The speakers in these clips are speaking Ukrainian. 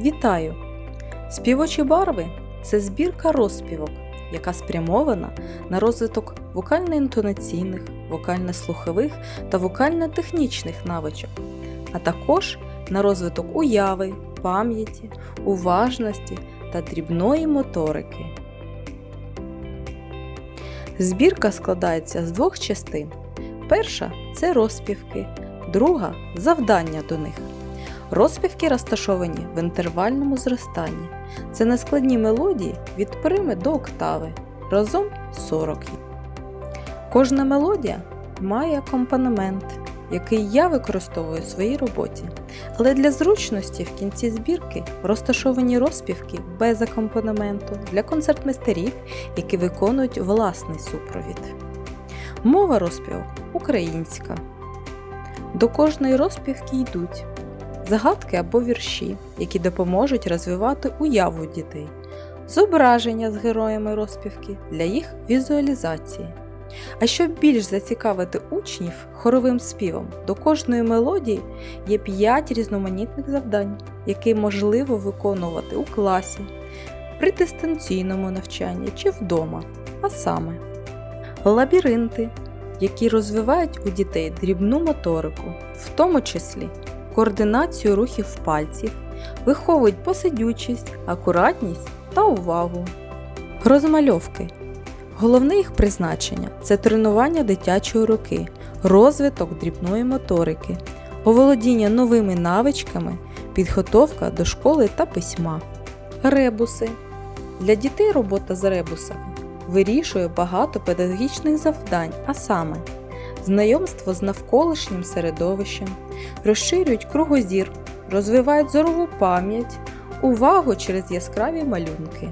Вітаю! Співочі барви це збірка розспівок, яка спрямована на розвиток вокально-інтонаційних, вокально-слухових та вокально-технічних навичок, а також на розвиток уяви, пам'яті, уважності та дрібної моторики. Збірка складається з двох частин. Перша це розпівки, друга завдання до них. Розпівки розташовані в інтервальному зростанні. Це нескладні мелодії від прими до октави, разом 40. Кожна мелодія має акомпанемент, який я використовую в своїй роботі. Але для зручності в кінці збірки розташовані розпівки без акомпанементу для концертмейстерів, які виконують власний супровід. Мова розпівок українська. До кожної розпівки йдуть загадки або вірші, які допоможуть розвивати уяву дітей, зображення з героями розпівки для їх візуалізації. А щоб більш зацікавити учнів хоровим співом, до кожної мелодії є 5 різноманітних завдань, які можливо виконувати у класі, при дистанційному навчанні чи вдома, а саме лабіринти, які розвивають у дітей дрібну моторику, в тому числі координацію рухів пальців, виховують посидючість, акуратність та увагу. Розмальовки. Головне їх призначення це тренування дитячої руки, розвиток дрібної моторики, оволодіння новими навичками, підготовка до школи та письма. Ребуси. Для дітей робота з ребусами вирішує багато педагогічних завдань, а саме знайомство з навколишнім середовищем, розширюють кругозір, розвивають зорову пам'ять, увагу через яскраві малюнки.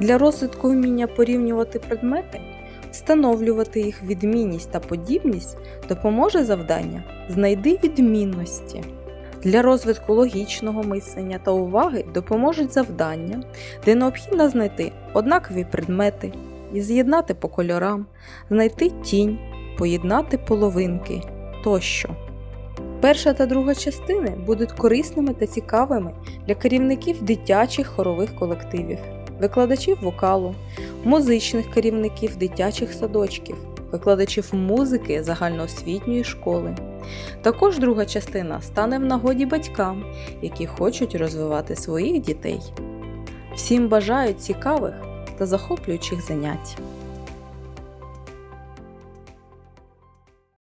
Для розвитку вміння порівнювати предмети, встановлювати їх відмінність та подібність допоможе завдання Знайди відмінності. Для розвитку логічного мислення та уваги допоможуть завдання, де необхідно знайти однакові предмети і з'єднати по кольорам, знайти тінь, поєднати половинки тощо. Перша та друга частини будуть корисними та цікавими для керівників дитячих хорових колективів, викладачів вокалу, музичних керівників дитячих садочків, викладачів музики загальноосвітньої школи. Також друга частина стане в нагоді батькам, які хочуть розвивати своїх дітей. Всім бажаю цікавих та захоплюючих занять.